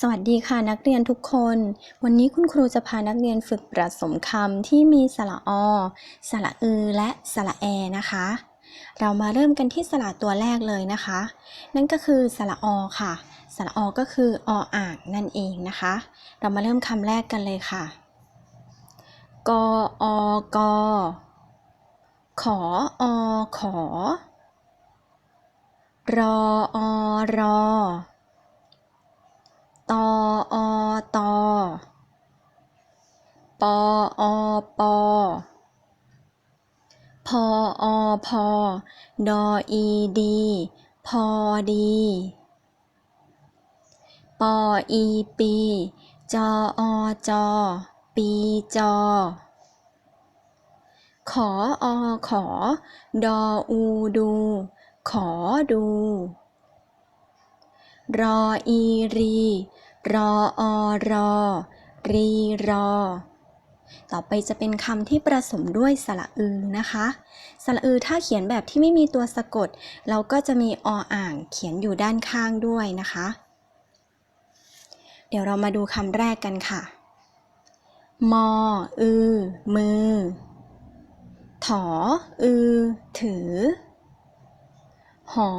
สวัสดีค่ะนักเรียนทุกคน วันนี้คุณครูจะพานักเรียนฝึกประสมคำที่มีสระอ สระอือ และสระแอนะคะ เรามาเริ่มกันที่สระตัวแรกเลยนะคะ นั่นก็คือสระอค่ะ สระอก็คือออ่างนั่นเองนะคะ เรามาเริ่มคำแรกกันเลยค่ะ กออกขออขอรออรอ อ อ ตอ ปอ อ ปอ พอ อ พอ ดอ อี ดี พอดี ปอ อี ปี จอ อ จอ ปีจอ ขอ อ ขอ ดอ อู ดู ขอดูรออีรี รออรอ รีรอ ต่อไปจะเป็นคำที่ผสมด้วยสระอือนะคะ สระอือถ้าเขียนแบบที่ไม่มีตัวสะกด เราก็จะมีออ่างเขียนอยู่ด้านข้างด้วยนะคะ เดี๋ยวเรามาดูคำแรกกันค่ะ มอ อือ มือ ถอ อือ ถือ หอ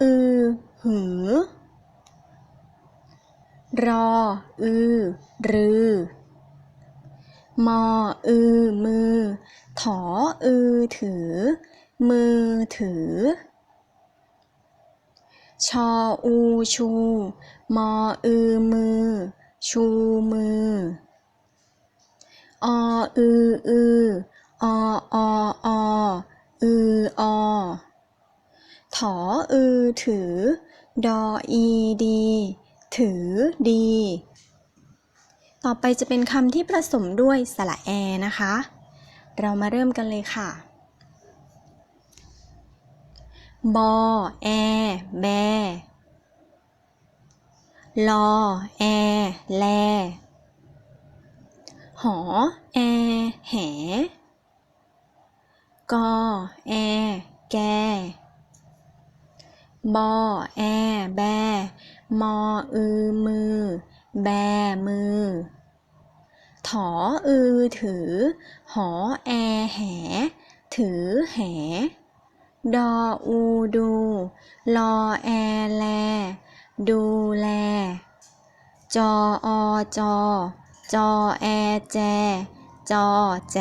อือ หือ รอ อือ รือ มอ อือ มือ ถอ อือ ถือ มือ ถือ ชอ อู ชู มอ อือ มือ ชูมือ ออือ อือ ออ ออืออ ถอ อือ ถือ ดอ อี ดี ถือดี ต่อไปจะเป็นคำที่ผสมด้วยสระแอนะคะ เรามาเริ่มกันเลยค่ะ บอแอ แบลอแอ แล หอ แอ แห กอ แอ แก บอแอ แบ มอ อือ มือ แบ มือ ถอ อือ ถือ หอ แอ แห ถือ แห ดอ อู ดู ลอ แอ แล ดูแล จอ อ จอ จอ แอ แจ จอ แจ